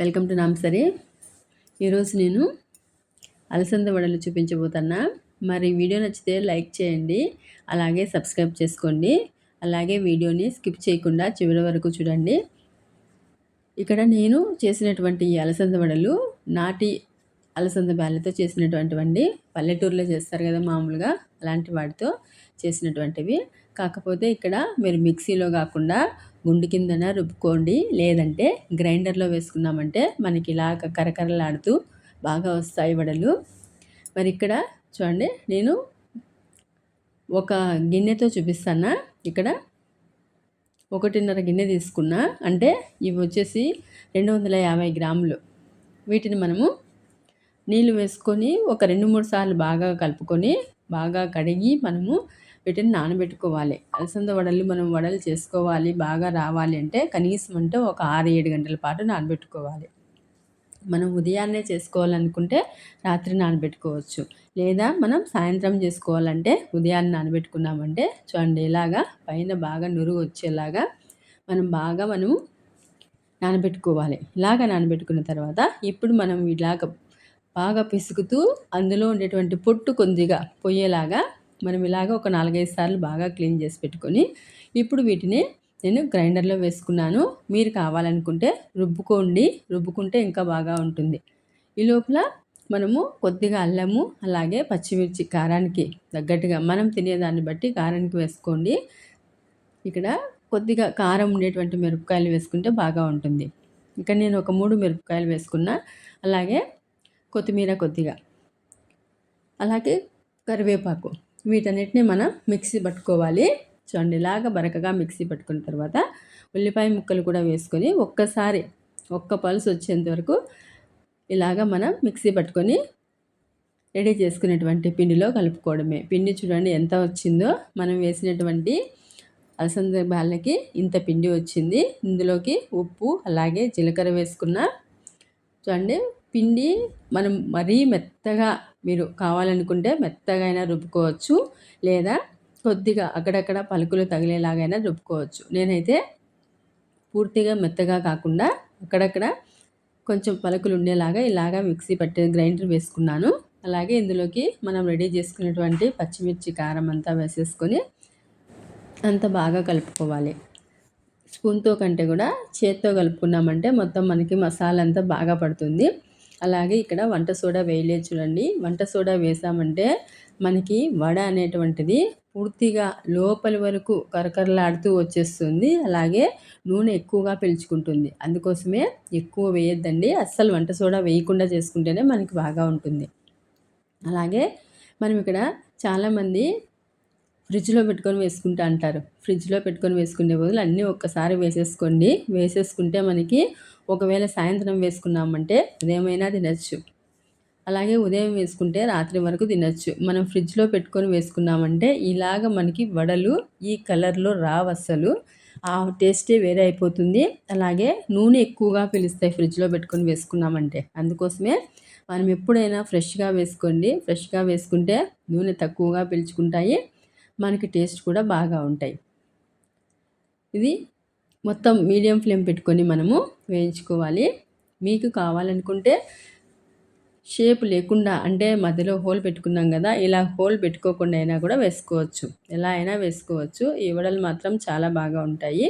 Welcome to నాంసరే ఈరోజు నేను అలసంద వడలు చూపించబోతున్నా. మరి వీడియో నచ్చితే లైక్ చేయండి అలాగే సబ్స్క్రైబ్ చేసుకోండి అలాగే వీడియోని స్కిప్ చేయకుండా చివరి వరకు చూడండి. ఇక్కడ నేను చేసినటువంటి అలసంద వడలు నాటి అలసంద బ్యాలతో చేసినటువంటివండి. పల్లెటూరులో చేస్తారు కదా మామూలుగా అలాంటి వాటితో చేసినటువంటివి. కాకపోతే ఇక్కడ మీరు మిక్సీలో కాకుండా గుండు కిందన రుబ్బుకోండి. లేదంటే గ్రైండర్లో వేసుకున్నామంటే మనకి ఇలాగ కరకరలాడుతూ బాగా వస్తాయి వడలు. మరి ఇక్కడ చూడండి నేను ఒక గిన్నెతో చూపిస్తానా? ఇక్కడ ఒకటిన్నర గిన్నె తీసుకున్నా. అంటే ఇవి వచ్చేసి రెండు వందల యాభై గ్రాములు. వీటిని మనము నీళ్ళు వేసుకొని ఒక రెండు మూడు సార్లు బాగా కలుపుకొని బాగా కడిగి మనము వీటిని నానబెట్టుకోవాలి. అలసంద వడలు మనం వడలు చేసుకోవాలి బాగా రావాలి అంటే కనీసం అంటే ఒక ఆరు ఏడు గంటల పాటు నానబెట్టుకోవాలి. మనం ఉదయాన్నే చేసుకోవాలనుకుంటే రాత్రి నానబెట్టుకోవచ్చు. లేదా మనం సాయంత్రం చేసుకోవాలంటే ఉదయాన్నే నానబెట్టుకున్నామంటే చూడండి ఇలాగా పైన బాగా నురుగు వచ్చేలాగా మనం బాగా మనము నానబెట్టుకోవాలి. ఇలాగ నానబెట్టుకున్న తర్వాత ఇప్పుడు మనం ఇలాగ బాగా పిసుకుతూ అందులో ఉండేటువంటి పొట్టు కొద్దిగా పొయ్యేలాగా మనం ఇలాగ ఒక నాలుగైదు సార్లు బాగా క్లీన్ చేసి పెట్టుకొని ఇప్పుడు వీటిని నేను గ్రైండర్లో వేసుకున్నాను. మీరు కావాలనుకుంటే రుబ్బుకోండి. రుబ్బుకుంటే ఇంకా బాగా ఉంటుంది. ఈ లోపల మనము కొద్దిగా అల్లము అలాగే పచ్చిమిర్చి కారానికి తగ్గట్టుగా మనం తినేదాన్ని బట్టి కారానికి వేసుకోండి. ఇక్కడ కొద్దిగా కారం ఉండేటువంటి మిరపకాయలు వేసుకుంటే బాగా ఉంటుంది. ఇక్కడ నేను ఒక మూడు మిరపకాయలు వేసుకున్నా. అలాగే కొత్తిమీర కొద్దిగా అలాగే కరివేపాకు. వీటన్నిటిని మనం మిక్సీ పట్టుకోవాలి. చూడండి ఇలాగ బరకగా మిక్సీ పట్టుకున్న తర్వాత ఉల్లిపాయ ముక్కలు కూడా వేసుకొని ఒక్కసారి ఒక్క పలుసు వచ్చేంత వరకు ఇలాగ మనం మిక్సీ పట్టుకొని రెడీ చేసుకునేటువంటి పిండిలో కలుపుకోవడమే. పిండి చూడండి ఎంత వచ్చిందో. మనం వేసినటువంటి అలసంద బాళ్ళకి ఇంత పిండి వచ్చింది. ఇందులోకి ఉప్పు అలాగే జీలకర్ర వేసుకున్న చూడండి పిండి మనం మరీ మెత్తగా మీరు కావాలనుకుంటే మెత్తగా అయినా రుబ్బుకోవచ్చు. లేదా కొద్దిగా అక్కడక్కడ పలుకులు తగిలేలాగైనా రుబ్బుకోవచ్చు. నేనైతే పూర్తిగా మెత్తగా కాకుండా అక్కడక్కడ కొంచెం పలుకులు ఉండేలాగా ఇలాగా మిక్సీ పట్టే గ్రైండర్ వేసుకున్నాను. అలాగే ఇందులోకి మనం రెడీ చేసుకున్నటువంటి పచ్చిమిర్చి కారం అంతా వేసేసుకొని అంత బాగా కలుపుకోవాలి. స్పూన్తో కంటే కూడా చేత్తో కలుపుకున్నామంటే మొత్తం మనకి మసాలా అంతా బాగా పడుతుంది. అలాగే ఇక్కడ వంట సోడా వేయలేదు చూడండి. వంట సోడా వేసామంటే మనకి వడ అనేటువంటిది పూర్తిగా లోపలి వరకు కరకరలాడుతూ వచ్చేస్తుంది. అలాగే నూనె ఎక్కువగా పీల్చుకుంటుంది. అందుకోసమే ఎక్కువ వేయొద్దండి. అస్సలు వంట సోడా వేయకుండా చేసుకుంటేనే మనకి బాగా ఉంటుంది. అలాగే మనం ఇక్కడ చాలామంది ఫ్రిడ్జ్లో పెట్టుకొని వేసుకుంటా అంటారు. ఫ్రిడ్జ్లో పెట్టుకొని వేసుకునే బదులు అన్నీ ఒక్కసారి వేసేసుకోండి. వేసేసుకుంటే మనకి ఒకవేళ సాయంత్రం వేసుకున్నామంటే ఉదయమైనా తినచ్చు. అలాగే ఉదయం వేసుకుంటే రాత్రి వరకు తినచ్చు. మనం ఫ్రిడ్జ్లో పెట్టుకొని వేసుకున్నామంటే ఇలాగ మనకి వడలు ఈ కలర్లో రావు అసలు ఆ టేస్టే వేరే అయిపోతుంది. అలాగే నూనె ఎక్కువగా పిలుస్తాయి ఫ్రిడ్జ్లో పెట్టుకొని వేసుకున్నామంటే. అందుకోసమే మనం ఎప్పుడైనా ఫ్రెష్గా వేసుకోండి. ఫ్రెష్గా వేసుకుంటే నూనె తక్కువగా పీల్చుకుంటాయి. మనకి టేస్ట్ కూడా బాగా ఉంటాయి. ఇది మొత్తం మీడియం ఫ్లేమ్ పెట్టుకొని మనము వేయించుకోవాలి. మీకు కావాలనుకుంటే షేప్ లేకుండా అంటే మధ్యలో హోల్ పెట్టుకున్నాం కదా ఇలా హోల్ పెట్టుకోకుండా అయినా కూడా వేసుకోవచ్చు. ఎలా అయినా వేసుకోవచ్చు. ఈ వడలు మాత్రం చాలా బాగా ఉంటాయి.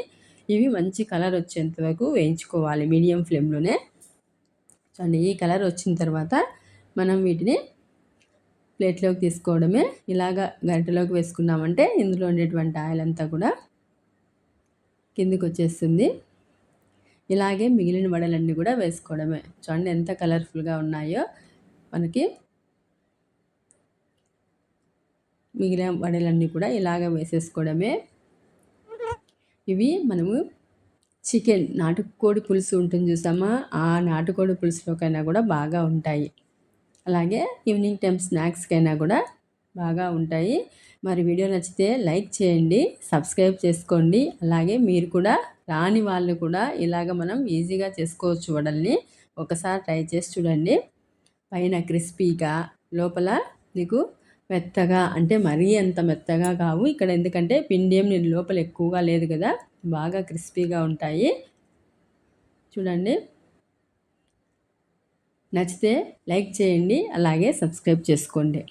ఇవి మంచి కలర్ వచ్చేంత వరకు వేయించుకోవాలి మీడియం ఫ్లేమ్లోనే. చూడండి ఈ కలర్ వచ్చిన తర్వాత మనం వీటిని ప్లేట్లోకి తీసుకోవడమే. ఇలాగ గరిటెలోకి వేసుకున్నామంటే ఇందులో ఉండేటువంటి ఆయిల్ అంతా కూడా కిందికి వచ్చేస్తుంది ఇలాగే మిగిలిన వడలన్నీ కూడా వేసుకోవడమే. చూడండి ఎంత కలర్ఫుల్గా ఉన్నాయో. మనకి మిగిలిన వడలన్నీ కూడా ఇలాగ వేసేసుకోవడమే. ఇవి మనము చికెన్ నాటుకోడి పులుసు ఉంటుంది చూసామా? ఆ నాటుకోడి పులుసులోకైనా కూడా బాగా ఉంటాయి. అలాగే ఈవినింగ్ టైం స్నాక్స్కైనా కూడా బాగా ఉంటాయి. మరి వీడియో నచ్చితే లైక్ చేయండి సబ్స్క్రైబ్ చేసుకోండి. అలాగే మీరు కూడా రాని వాళ్ళు కూడా ఇలాగ మనం ఈజీగా చేసుకోవచ్చు వడల్ని. ఒకసారి ట్రై చేసి చూడండి. పైన క్రిస్పీగా లోపల నీకు మెత్తగా అంటే మరీ అంత మెత్తగా కావు. ఇక్కడ ఎందుకంటే పిండి ఏం నేను లోపల ఎక్కువగా లేదు కదా. బాగా క్రిస్పీగా ఉంటాయి. చూడండి. నచ్చితే లైక్ చేయండి అలాగే సబ్స్క్రైబ్ చేసుకోండి.